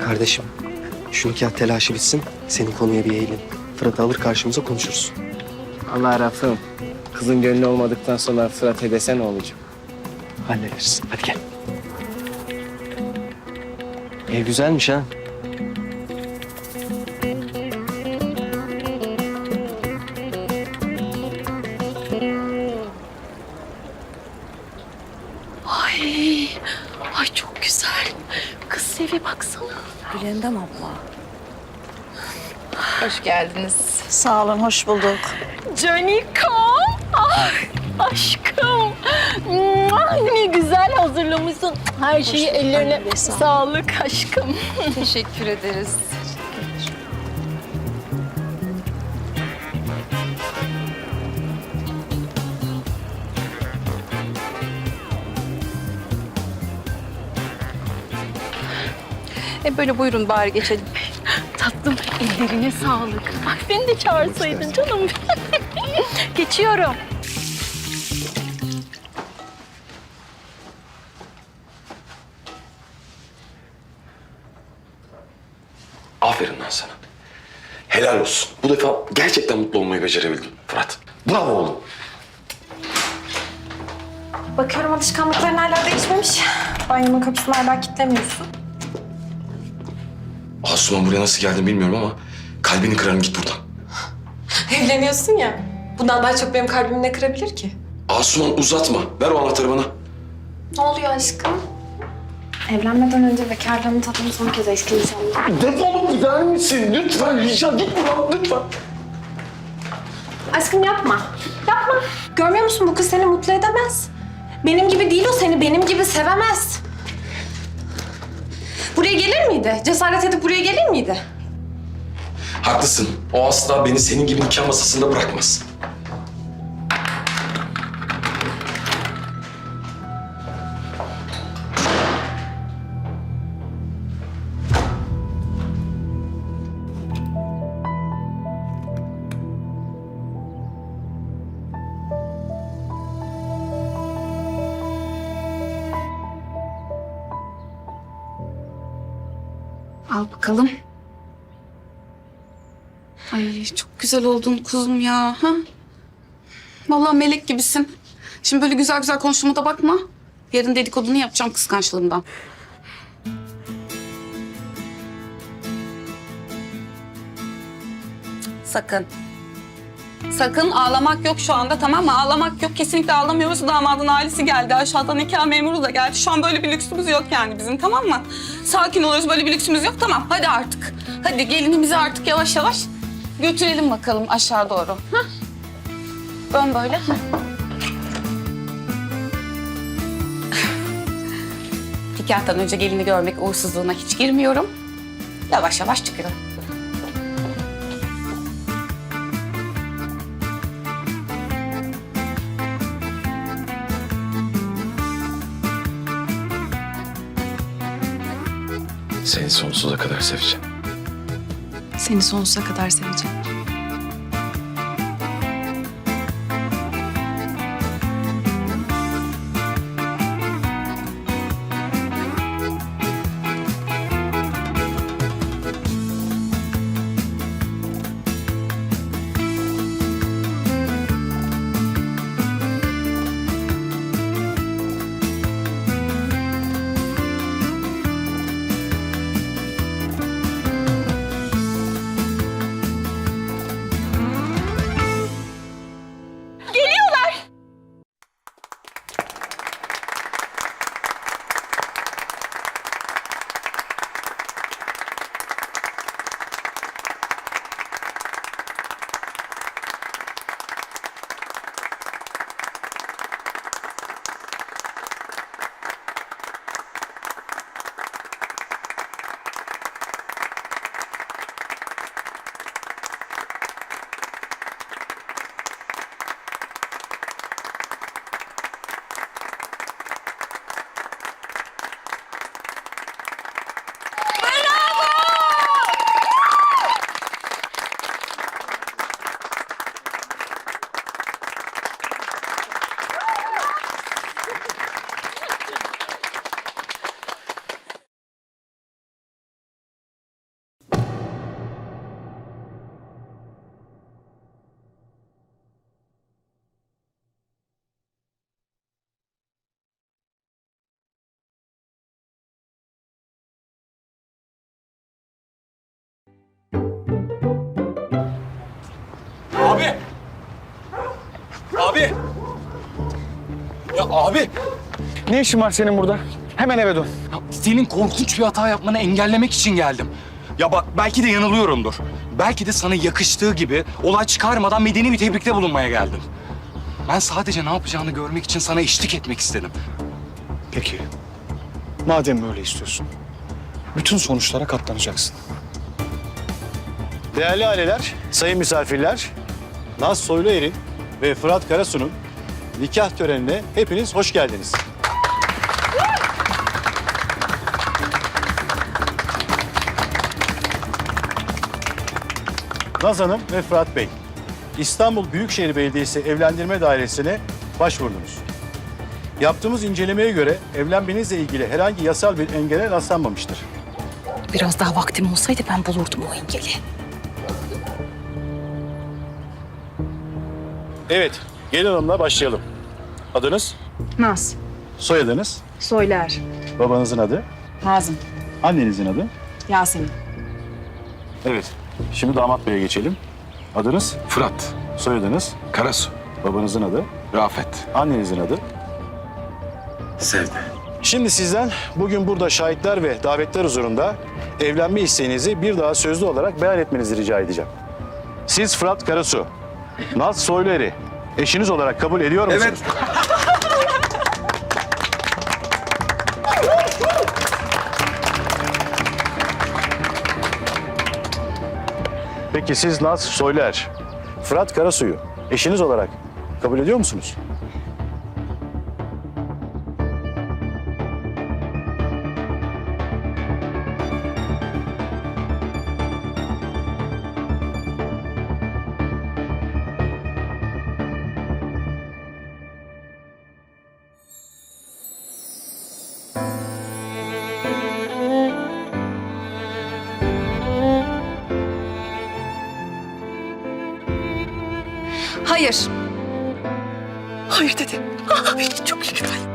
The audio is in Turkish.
Kardeşim, şu nikah telaşı bitsin. Senin konuya bir eğilin. Fırat'ı alır karşımıza konuşuruz. Allah Rafım. Kızın gönlü olmadıktan sonra Fırat'a desen ne olacak? Hallederiz. Hadi gel. Ev güzelmiş ha. Baksana. Gülendam abla. Hoş geldiniz. Sağ olun, hoş bulduk. Canikom. Ay, aşkım. Ne güzel hazırlamışsın. Her şeyi ellerine sağlık aşkım. Teşekkür ederiz. E böyle buyurun bari geçelim. Tatlım ellerine sağlık. Ay beni de çağırsaydın canım. Geçiyorum. Aferin lan sana. Helal olsun. Bu defa gerçekten mutlu olmayı becerebildin Fırat. Bravo oğlum. Bakıyorum alışkanlıkların hala değişmemiş. Banyomun kapısını hala kilitlemiyorsun. Asuman buraya nasıl geldin bilmiyorum ama kalbini kırarım git buradan. Evleniyorsun ya. Bundan daha çok benim kalbimi ne kırabilir ki? Asuman uzatma. Ver o anahtarı bana. Ne oluyor aşkım? Evlenmeden önce bekarlığımın tadını son kez eski inşallah. Defolup gider misin? Lütfen rica git buradan lütfen. Aşkım yapma. Yapma. Görmüyor musun bu kız seni mutlu edemez. Benim gibi değil o seni benim gibi sevemez. Buraya gelir miydi? Cesaret edip buraya gelir miydi? Haklısın. O asla beni senin gibi nikah masasında bırakmaz. Al bakalım. Ay çok güzel oldun kuzum ya. Ha? Vallahi melek gibisin. Şimdi böyle güzel güzel konuştuğuma da bakma. Yarın dedikodunu yapacağım kıskançlığımdan. Sakın. Sakın ağlamak yok şu anda tamam mı? Ağlamak yok. Kesinlikle ağlamıyoruz. Damadın ailesi geldi. Aşağıdan nikah memuru da geldi. Şu an böyle bir lüksümüz yok yani bizim tamam mı? Sakin oluyoruz. Böyle bir lüksümüz yok. Tamam hadi artık. Hadi gelinimizi artık yavaş yavaş götürelim bakalım aşağı doğru. Hah. Dön böyle. Hah. Önce gelini görmek uğursuzluğuna hiç girmiyorum. Yavaş yavaş çıkıyorum. Seni sonsuza kadar seveceğim. Seni sonsuza kadar seveceğim. Abi! Abi! Ya abi! Ne işin var senin burada? Hemen eve dön. Ya senin korkunç bir hata yapmanı engellemek için geldim. Ya bak belki de yanılıyorumdur. Belki de sana yakıştığı gibi olay çıkarmadan medeni bir tebrikte bulunmaya geldim. Ben sadece ne yapacağını görmek için sana eşlik etmek istedim. Peki. Madem böyle istiyorsun. Bütün sonuçlara katlanacaksın. Değerli aileler, sayın misafirler, Naz Soyluer'in ve Fırat Karasu'nun nikah törenine hepiniz hoş geldiniz. Naz Hanım ve Fırat Bey, İstanbul Büyükşehir Belediyesi Evlendirme Dairesi'ne başvurdunuz. Yaptığımız incelemeye göre evlenmenizle ilgili herhangi yasal bir engele rastlanmamıştır. Biraz daha vaktim olsaydı ben bulurdum o engeli. Evet, gelin hanımla başlayalım. Adınız? Naz. Soyadınız? Soyler. Babanızın adı? Nazım. Annenizin adı? Yasemin. Evet. Şimdi damat beye geçelim. Adınız? Fırat, Soyadınız? Karasu, Babanızın adı? Rafet, Annenizin adı? Sevde. Şimdi sizden bugün burada şahitler ve davetler huzurunda evlenme isteğinizi bir daha sözlü olarak beyan etmenizi rica edeceğim. Siz Fırat Karasu, Naz Soyluer'i eşiniz olarak kabul ediyor musunuz? Peki siz Naz Soyluer, Fırat Karasu'yu eşiniz olarak kabul ediyor musunuz? Hayır. Hayır dedi. Ay, çok güzel.